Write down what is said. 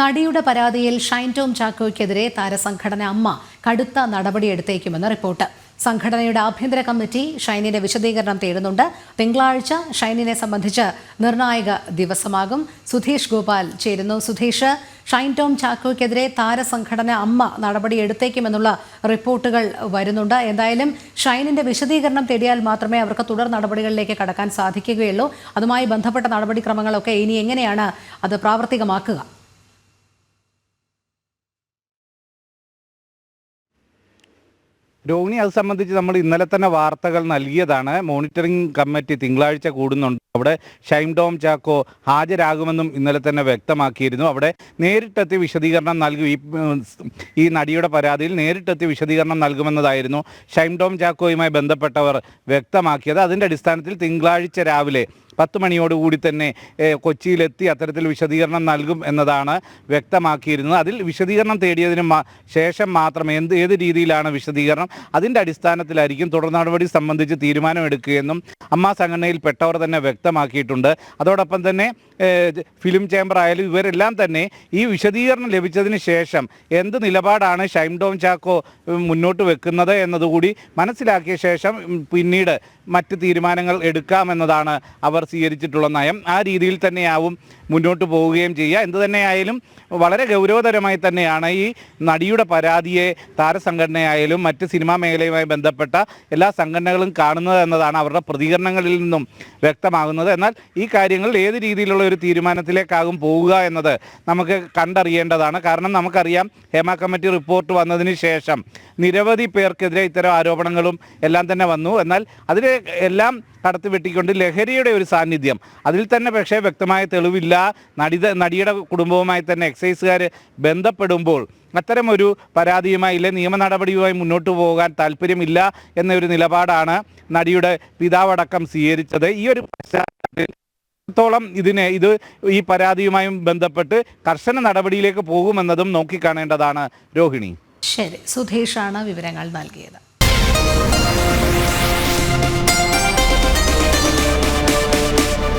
നടിയുടെ പരാതിയിൽ ഷൈൻ ടോം ചാക്കോയ്ക്കെതിരെ താരസംഘടന അമ്മ കടുത്ത നടപടിയെടുത്തേക്കുമെന്ന് റിപ്പോർട്ട്. സംഘടനയുടെ ആഭ്യന്തര കമ്മിറ്റി ഷൈനിന്റെ വിശദീകരണം തേടുന്നുണ്ട്. തിങ്കളാഴ്ച ഷൈനിനെ സംബന്ധിച്ച് നിർണായക ദിവസമാകും. സുധീഷ് ഗോപാൽ ചേരുന്നു. സുധീഷ് ഷൈൻ ടോം ചാക്കോയ്ക്കെതിരെ താരസംഘടന അമ്മ നടപടിയെടുത്തേക്കുമെന്നുള്ള റിപ്പോർട്ടുകൾ വരുന്നുണ്ട്. എന്തായാലും ഷൈനിന്റെ വിശദീകരണം തേടിയാൽ മാത്രമേ അവർക്ക് തുടർ നടപടികളിലേക്ക് കടക്കാൻ സാധിക്കുകയുള്ളൂ. അതുമായി ബന്ധപ്പെട്ട നടപടിക്രമങ്ങളൊക്കെ ഇനി എങ്ങനെയാണ് അത് പ്രാവർത്തികമാക്കുക? രോഹിണി അത് സംബന്ധിച്ച് നമ്മൾ ഇന്നലെ തന്നെ വാർത്തകൾ നൽകിയതാണ്. മോണിറ്ററിംഗ് കമ്മിറ്റി തിങ്കളാഴ്ച കൂടുന്നുണ്ട്. അവിടെ ഷൈം ഡോം ചാക്കോ ഹാജരാകുമെന്നും ഇന്നലെ തന്നെ വ്യക്തമാക്കിയിരുന്നു. അവിടെ നേരിട്ടെത്തി വിശദീകരണം നൽകും. ഈ, നടിയുടെ പരാതിയിൽ നേരിട്ടെത്തി വിശദീകരണം നൽകുമെന്നതായിരുന്നു ഷൈം ഡോം ചാക്കോയുമായി ബന്ധപ്പെട്ടവർ വ്യക്തമാക്കിയത്. അതിന്റെ അടിസ്ഥാനത്തിൽ തിങ്കളാഴ്ച രാവിലെ പത്ത് മണിയോടുകൂടി തന്നെ കൊച്ചിയിലെത്തി അത്തരത്തിൽ വിശദീകരണം നൽകും എന്നതാണ് വ്യക്തമാക്കിയിരുന്നത്. അതിൽ വിശദീകരണം തേടിയതിന് ശേഷം മാത്രം എന്ത് ഏത് രീതിയിലാണ് വിശദീകരണം അതിന്റെ അടിസ്ഥാനത്തിലായിരിക്കും തുടർ നടപടി സംബന്ധിച്ച് തീരുമാനമെടുക്കുകയെന്നും അമ്മ സംഘടനയിൽപ്പെട്ടവർ തന്നെ വ്യക്തമാക്കിയിട്ടുണ്ട്. അതോടൊപ്പം തന്നെ ഫിലിം ചേംബർ ആയാലും ഇവരെല്ലാം തന്നെ ഈ വിശദീകരണം ലഭിച്ചതിന് ശേഷം എന്ത് നിലപാടാണ് ഷൈം ടോം ചാക്കോ മുന്നോട്ട് വെക്കുന്നത് എന്നതുകൂടി മനസ്സിലാക്കിയ ശേഷം പിന്നീട് മറ്റ് തീരുമാനങ്ങൾ എടുക്കാമെന്നതാണ് അവർ സ്വീകരിച്ചിട്ടുള്ള നയം ആ രീതിയിൽ തന്നെയാവും മുന്നോട്ട് പോവുകയും ചെയ്യുക. എന്ത് തന്നെയായാലും വളരെ ഗൗരവതരമായി തന്നെയാണ് ഈ നടിയുടെ പരാതിയെ താരസംഘടനയായാലും മറ്റ് സിനിമാ മേഖലയുമായി ബന്ധപ്പെട്ട എല്ലാ സംഘടനകളും കാണുന്നത് എന്നതാണ് അവരുടെ പ്രതികരണങ്ങളിൽ നിന്നും വ്യക്തമാകുന്നത്. എന്നാൽ ഈ കാര്യങ്ങളിൽ ഏത് രീതിയിലുള്ള ഒരു തീരുമാനത്തിലേക്കാകും പോവുക എന്നത് നമുക്ക് കണ്ടറിയേണ്ടതാണ്. കാരണം നമുക്കറിയാം ഹേമ കമ്മിറ്റി റിപ്പോർട്ട് വന്നതിന് ശേഷം നിരവധി പേർക്കെതിരെ ഇത്തരം ആരോപണങ്ങളും എല്ലാം തന്നെ വന്നു. എന്നാൽ അതിലെ എല്ലാം കടത്തി വെട്ടിക്കൊണ്ട് ലഹരിയുടെ ഒരു സാന്നിധ്യം. അതിൽ തന്നെ പക്ഷേ വ്യക്തമായ തെളിവില്ല. നടി നടിയുടെ കുടുംബവുമായി തന്നെ എക്സൈസുകാർ ബന്ധപ്പെടുമ്പോൾ അത്തരമൊരു പരാതിയുമായി ഇല്ലെ നിയമ നടപടിയുമായി മുന്നോട്ട് പോകാൻ താല്പര്യമില്ല എന്നൊരു നിലപാടാണ് നടിയുടെ പിതാവടക്കം സ്വീകരിച്ചത്. ഈ ഒരു പശ്ചാത്തലത്തിൽ ഇതിനെ ഇത് ഈ പരാതിയുമായും ബന്ധപ്പെട്ട് കർശന നടപടിയിലേക്ക് പോകുമെന്നതും നോക്കിക്കാണേണ്ടതാണ്. രോഹിണി. ശരി. സുധീഷാണ് വിവരങ്ങൾ നൽകിയത്.